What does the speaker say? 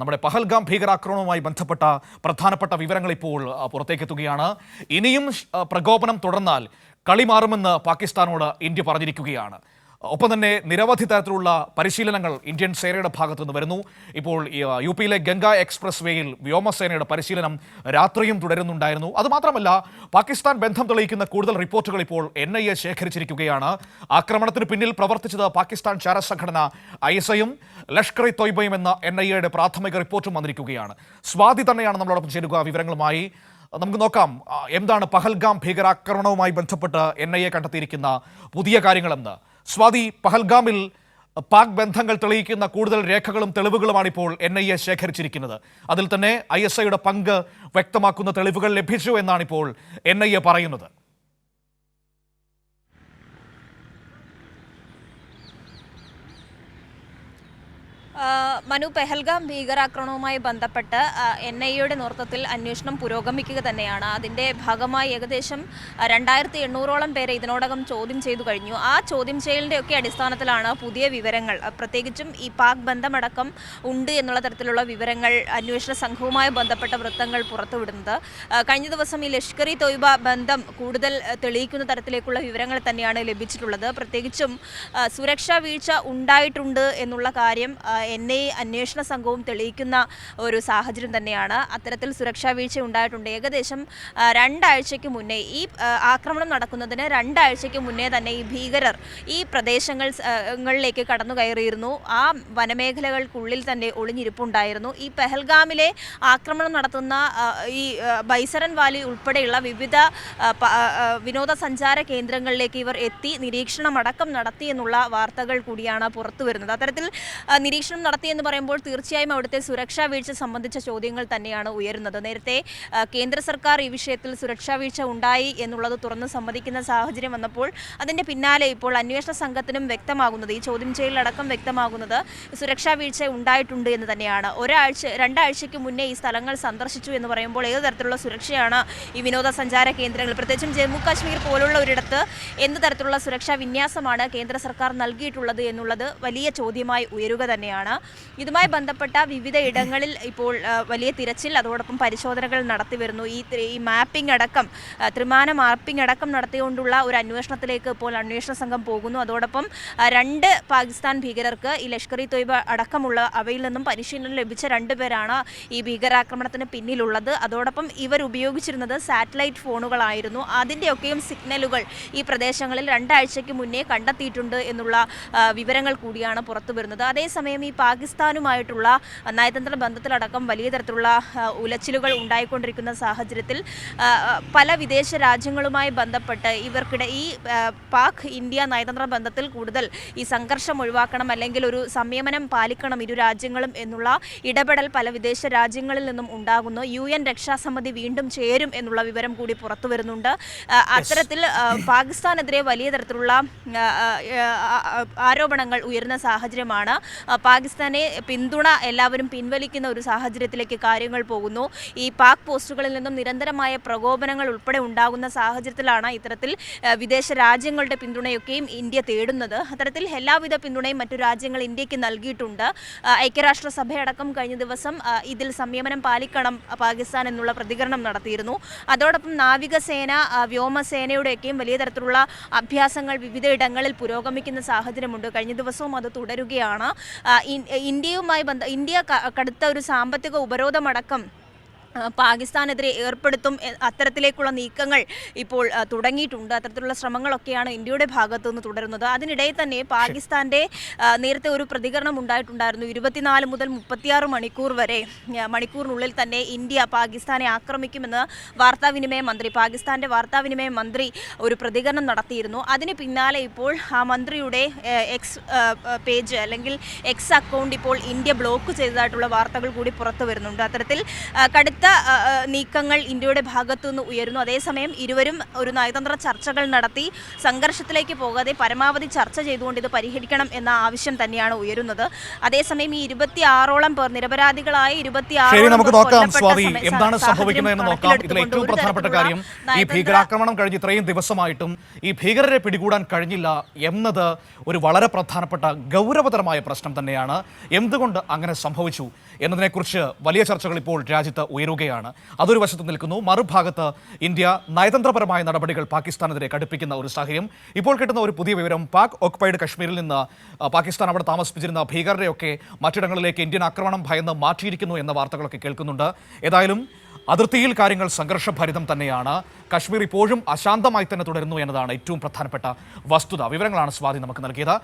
നമ്മുടെ പഹൽഗാം ഭീകരാക്രമണവുമായി ബന്ധപ്പെട്ട പ്രധാനപ്പെട്ട വിവരങ്ങൾ ഇപ്പോൾ പുറത്തേക്കെത്തുകയാണ്. ഇനിയും പ്രകോപനം തുടർന്നാൽ കളി മാറുമെന്ന് പാകിസ്ഥാനോട് ഇന്ത്യ പറഞ്ഞിരിക്കുകയാണ്. ഒപ്പം തന്നെ നിരവധി തരത്തിലുള്ള പരിശീലനങ്ങൾ ഇന്ത്യൻ സേനയുടെ ഭാഗത്തു നിന്ന് വരുന്നു. ഇപ്പോൾ യു പിയിലെ ഗംഗ എക്സ്പ്രസ് വേയിൽ വ്യോമസേനയുടെ പരിശീലനം രാത്രിയും തുടരുന്നുണ്ടായിരുന്നു. അതുമാത്രമല്ല പാകിസ്ഥാൻ ബന്ധം തെളിയിക്കുന്ന കൂടുതൽ റിപ്പോർട്ടുകൾ ഇപ്പോൾ എൻ ഐ എ ശേഖരിച്ചിരിക്കുകയാണ്. ആക്രമണത്തിന് പിന്നിൽ പ്രവർത്തിച്ചത് പാകിസ്ഥാൻ ചാരസംഘടന ഐ എസ് ഐയും ലഷ്കർ ഇ തൊയ്ബയും എന്ന എൻ ഐ എയുടെ പ്രാഥമിക റിപ്പോർട്ടും വന്നിരിക്കുകയാണ്. സ്വാതി തന്നെയാണ് നമ്മളോടൊപ്പം ചേരുക വിവരങ്ങളുമായി. നമുക്ക് നോക്കാം എന്താണ് പഹൽഗാം ഭീകരാക്രമണവുമായി ബന്ധപ്പെട്ട് എൻ ഐ എ കണ്ടെത്തിയിരിക്കുന്ന പുതിയ കാര്യങ്ങളെന്ന് സ്വാതി പഹൽഗാമിൽ പാക് ബന്ധങ്ങൾ തെളിയിക്കുന്ന കൂടുതൽ രേഖകളും തെളിവുകളുമാണ് ഇപ്പോൾ എൻ ഐ എ ശേഖരിച്ചിരിക്കുന്നത്. അതിൽ തന്നെ ഐ എസ് ഐയുടെ പങ്ക് വ്യക്തമാക്കുന്ന തെളിവുകൾ ലഭിച്ചു എന്നാണ് ഇപ്പോൾ എൻ ഐ എ പറയുന്നത്. മനു പെഹൽഗാം ഭീകരാക്രമണവുമായി ബന്ധപ്പെട്ട് എൻ ഐ എയുടെ നേതൃത്വത്തിൽ അന്വേഷണം പുരോഗമിക്കുക തന്നെയാണ്. അതിന്റെ ഭാഗമായി ഏകദേശം രണ്ടായിരത്തി എണ്ണൂറോളം പേരെ ഇതിനോടകം ചോദ്യം ചെയ്തു കഴിഞ്ഞു. ആ ചോദ്യം ചെയ്യലിന്റെ ഒക്കെ അടിസ്ഥാനത്തിലാണ് പുതിയ വിവരങ്ങൾ പ്രത്യേകിച്ചും ഈ പാക് ബന്ധമടക്കം ഉണ്ട് എന്നുള്ള തരത്തിലുള്ള വിവരങ്ങൾ അന്വേഷണ സംഘവുമായി ബന്ധപ്പെട്ട വൃത്തങ്ങൾ പുറത്തുവിടുന്നത്. കഴിഞ്ഞ ദിവസം ഈ ലഷ്കർ ഇ തൊയ്ബ ബന്ധം കൂടുതൽ തെളിയിക്കുന്ന തരത്തിലേക്കുള്ള വിവരങ്ങൾ തന്നെയാണ് ലഭിച്ചിട്ടുള്ളത്. പ്രത്യേകിച്ചും സുരക്ഷാ വീഴ്ച ഉണ്ടായിട്ടുണ്ട് എന്നുള്ള കാര്യം എൻ ഐ അന്വേഷണ സംഘവും തെളിയിക്കുന്ന ഒരു സാഹചര്യം തന്നെയാണ്. അത്തരത്തിൽ സുരക്ഷാ വീഴ്ച ഉണ്ടായിട്ടുണ്ട്. ഏകദേശം രണ്ടാഴ്ചയ്ക്ക് മുന്നേ ഈ ആക്രമണം നടക്കുന്നതിന് രണ്ടാഴ്ചയ്ക്ക് മുന്നേ തന്നെ ഈ ഭീകരർ ഈ പ്രദേശങ്ങൾ ങ്ങളിലേക്ക് കടന്നു കയറിയിരുന്നു ആ വനമേഖലകൾക്കുള്ളിൽ തന്നെ ഒളിഞ്ഞിരിപ്പുണ്ടായിരുന്നു. ഈ പെഹൽഗാമിലെ ആക്രമണം നടത്തുന്ന ഈ ബൈസറൻ വാലി ഉൾപ്പെടെയുള്ള വിവിധ വിനോദസഞ്ചാര കേന്ദ്രങ്ങളിലേക്ക് ഇവർ എത്തി നിരീക്ഷണം അടക്കം നടത്തി എന്നുള്ള വാർത്തകൾ കൂടിയാണ് പുറത്തു വരുന്നത് അത്തരത്തിൽ നിരീക്ഷണം നടത്തി എന്ന് പറയുമ്പോൾ തീർച്ചയായും അവിടുത്തെ സുരക്ഷാ വീഴ്ച സംബന്ധിച്ച ചോദ്യങ്ങൾ തന്നെയാണ് ഉയരുന്നത്. നേരത്തെ കേന്ദ്ര സർക്കാർ ഈ വിഷയത്തിൽ സുരക്ഷാ വീഴ്ച ഉണ്ടായി എന്നുള്ളത് തുറന്ന് സമ്മതിക്കുന്ന സാഹചര്യം വന്നപ്പോൾ അതിന്റെ പിന്നാലെ ഇപ്പോൾ അന്വേഷണ സംഘത്തിനും വ്യക്തമാകുന്നത് ഈ ചോദ്യം ചെയ്യലടക്കം വ്യക്തമാകുന്നത് സുരക്ഷാ വീഴ്ച ഉണ്ടായിട്ടുണ്ട് എന്ന് തന്നെയാണ്. ഒരാഴ്ച രണ്ടാഴ്ചയ്ക്ക് മുന്നേ ഈ സ്ഥലങ്ങൾ സന്ദർശിച്ചു എന്ന് പറയുമ്പോൾ ഏത് തരത്തിലുള്ള സുരക്ഷയാണ് ഈ വിനോദസഞ്ചാര കേന്ദ്രങ്ങൾ? പ്രത്യേകിച്ചും ജമ്മു കാശ്മീർ പോലുള്ള ഒരിടത്ത് എന്ത് തരത്തിലുള്ള സുരക്ഷാ വിന്യാസമാണ് കേന്ദ്ര സർക്കാർ നൽകിയിട്ടുള്ളത് എന്നുള്ളത് വലിയ ചോദ്യമായി ഉയരുക തന്നെയാണ്. ഇതുമായി ബന്ധപ്പെട്ട വിവിധ ഇടങ്ങളിൽ ഇപ്പോൾ വലിയ തിരച്ചിൽ അതോടൊപ്പം പരിശോധനകൾ നടത്തി വരുന്നു. ഈ ഈ മാപ്പിംഗ് അടക്കം ത്രിമാന മാപ്പിംഗ് അടക്കം നടത്തിക്കൊണ്ടുള്ള ഒരു അന്വേഷണത്തിലേക്ക് ഇപ്പോൾ അന്വേഷണ സംഘം പോകുന്നു. അതോടൊപ്പം രണ്ട് പാകിസ്ഥാൻ ഭീകരർക്ക് ഈ ലഷ്കർ ഇ തൊയ്ബ അടക്കമുള്ള അവയിൽ നിന്നും പരിശീലനം ലഭിച്ച രണ്ടുപേരാണ് ഈ ഭീകരാക്രമണത്തിന് പിന്നിലുള്ളത്. അതോടൊപ്പം ഇവർ ഉപയോഗിച്ചിരുന്നത് സാറ്റലൈറ്റ് ഫോണുകളായിരുന്നു. അതിന്റെയൊക്കെയും സിഗ്നലുകൾ ഈ പ്രദേശങ്ങളിൽ രണ്ടാഴ്ചയ്ക്ക് മുന്നേ കണ്ടെത്തിയിട്ടുണ്ട് എന്നുള്ള വിവരങ്ങൾ കൂടിയാണ് പുറത്തു വരുന്നത് അതേസമയം ഈ പാകിസ്ഥാനുമായിട്ടുള്ള നയതന്ത്ര ബന്ധത്തിലടക്കം വലിയ തരത്തിലുള്ള ഉലച്ചിലുകൾ ഉണ്ടായിക്കൊണ്ടിരിക്കുന്ന സാഹചര്യത്തിൽ പല വിദേശ രാജ്യങ്ങളുമായി ബന്ധപ്പെട്ട് ഇവർക്കിടെ ഈ പാക് ഇന്ത്യ നയതന്ത്ര ബന്ധത്തിൽ കൂടുതൽ ഈ സംഘർഷം ഒഴിവാക്കണം അല്ലെങ്കിൽ ഒരു സംയമനം പാലിക്കണം ഇരു രാജ്യങ്ങളും എന്നുള്ള ഇടപെടൽ പല വിദേശ രാജ്യങ്ങളിൽ നിന്നും ഉണ്ടാകുന്നു. യു എൻ രക്ഷാസമിതി വീണ്ടും ചേരും എന്നുള്ള വിവരം കൂടി പുറത്തു വരുന്നുണ്ട്. അത്തരത്തിൽ പാകിസ്ഥാനെതിരെ വലിയ തരത്തിലുള്ള ആരോപണങ്ങൾ ഉയരുന്ന സാഹചര്യമാണ് ആ, പാകിസ്ഥാനെ പിന്തുണ എല്ലാവരും പിൻവലിക്കുന്ന ഒരു സാഹചര്യത്തിലേക്ക് കാര്യങ്ങൾ പോകുന്നു. ഈ പാക് പോസ്റ്റുകളിൽ നിന്നും നിരന്തരമായ പ്രകോപനങ്ങൾ ഉൾപ്പെടെ ഉണ്ടാകുന്ന സാഹചര്യത്തിലാണ് ഇത്തരത്തിൽ വിദേശ രാജ്യങ്ങളുടെ പിന്തുണയൊക്കെയും ഇന്ത്യ തേടുന്നത്. അത്തരത്തിൽ എല്ലാവിധ പിന്തുണയും മറ്റു രാജ്യങ്ങൾ ഇന്ത്യയ്ക്ക് നൽകിയിട്ടുണ്ട്. ഐക്യരാഷ്ട്രസഭയടക്കം കഴിഞ്ഞ ദിവസം ഇതിൽ സംയമനം പാലിക്കണം പാകിസ്ഥാൻ എന്നുള്ള പ്രതികരണം നടത്തിയിരുന്നു. അതോടൊപ്പം നാവികസേന വ്യോമസേനയുടെയൊക്കെയും വലിയ തരത്തിലുള്ള അഭ്യാസങ്ങൾ വിവിധ ഇടങ്ങളിൽ പുരോഗമിക്കുന്ന സാഹചര്യമുണ്ട്. കഴിഞ്ഞ ദിവസവും അത് തുടരുകയാണ്. ഇന്ത്യയുമായി ബന്ധ ഇന്ത്യ കടുത്ത ഒരു സാമ്പത്തിക ഉപരോധമടക്കം പാകിസ്ഥാനെതിരെ ഏർപ്പെടുത്തും അത്തരത്തിലേക്കുള്ള നീക്കങ്ങൾ ഇപ്പോൾ തുടങ്ങിയിട്ടുണ്ട്. അത്തരത്തിലുള്ള ശ്രമങ്ങളൊക്കെയാണ് ഇന്ത്യയുടെ ഭാഗത്തു നിന്ന് തുടരുന്നത്. അതിനിടയിൽ തന്നെ പാകിസ്ഥാന്റെ നേരത്തെ ഒരു പ്രതികരണം ഉണ്ടായിട്ടുണ്ടായിരുന്നു. ഇരുപത്തിനാല് മുതൽ മുപ്പത്തിയാറ് മണിക്കൂർ വരെ മണിക്കൂറിനുള്ളിൽ തന്നെ ഇന്ത്യ പാകിസ്ഥാനെ ആക്രമിക്കുമെന്ന് വാർത്താവിനിമയ മന്ത്രി പാകിസ്ഥാന്റെ വാർത്താവിനിമയ മന്ത്രി ഒരു പ്രതികരണം നടത്തിയിരുന്നു. അതിന് പിന്നാലെ ഇപ്പോൾ ആ മന്ത്രിയുടെ എക്സ് പേജ് അല്ലെങ്കിൽ എക്സ് അക്കൗണ്ട് ഇപ്പോൾ ഇന്ത്യ ബ്ലോക്ക് ചെയ്തതായിട്ടുള്ള വാർത്തകൾ കൂടി പുറത്തു വരുന്നുണ്ട്. അത്തരത്തിൽ ആ, കടുത്ത നീക്കങ്ങൾ ഇന്ത്യയുടെ ഭാഗത്തുനിന്ന് ഉയരുന്നു. അതേസമയം ഇരുവരും ഒരു നയതന്ത്ര ചർച്ചകൾ നടത്തി. സംഘർഷത്തിലേക്ക് പോകാതെ പരമാവധി ചർച്ച ചെയ്തുകൊണ്ട് ഇത് പരിഹരിക്കണം എന്ന ആവശ്യം തന്നെയാണ് ഉയരുന്നത്. അതേസമയം ഈ ഇരുപത്തി ആറോളം പേർ നിരപരാധികളായ ഇരുപത്തി ശരി നമുക്ക് നോക്കാം സ്വാതി എന്താണ് സംഭവിക്കുന്നതെന്ന് നോക്കാം. ഇതിൽ ഏറ്റവും പ്രധാനപ്പെട്ട കാര്യം ഈ ഭീകരാക്രമണം കഴിഞ്ഞ് ഇത്രയും ദിവസമായിട്ടും ഈ ഭീകരരെ പിടികൂടാൻ കഴിഞ്ഞില്ല എന്നത് ഒരു വളരെ പ്രധാനപ്പെട്ട ഗൗരവതരമായ പ്രശ്നം തന്നെയാണ്. എന്തുകൊണ്ട് അങ്ങനെ സംഭവിച്ചു എന്നതിനെക്കുറിച്ച് വലിയ ചർച്ചകൾ ഇപ്പോൾ രാജ്യത്ത് ഉയരുകയാണ്. അതൊരു വശത്ത് നിൽക്കുന്നു. മറുഭാഗത്ത് ഇന്ത്യ നയതന്ത്രപരമായ നടപടികൾ പാകിസ്ഥാനെതിരെ കടുപ്പിക്കുന്ന ഒരു സാഹചര്യം. ഇപ്പോൾ കിട്ടുന്ന ഒരു പുതിയ വിവരം പാക് ഓക്കുപൈഡ് കശ്മീരിൽ നിന്ന് പാകിസ്ഥാൻ അവിടെ താമസിപ്പിച്ചിരുന്ന ഭീകരരെയൊക്കെ മറ്റിടങ്ങളിലേക്ക് ഇന്ത്യൻ ആക്രമണം ഭയന്ന് മാറ്റിയിരിക്കുന്നു എന്ന വാർത്തകളൊക്കെ കേൾക്കുന്നുണ്ട്. ഏതായാലും അതിർത്തിയിൽ കാര്യങ്ങൾ സംഘർഷഭരിതം തന്നെയാണ്. കശ്മീർ ഇപ്പോഴും അശാന്തമായി തന്നെ തുടരുന്നു എന്നതാണ് ഏറ്റവും പ്രധാനപ്പെട്ട വസ്തുത. വിവരങ്ങളാണ് സ്വാതി നമുക്ക് നൽകിയത്.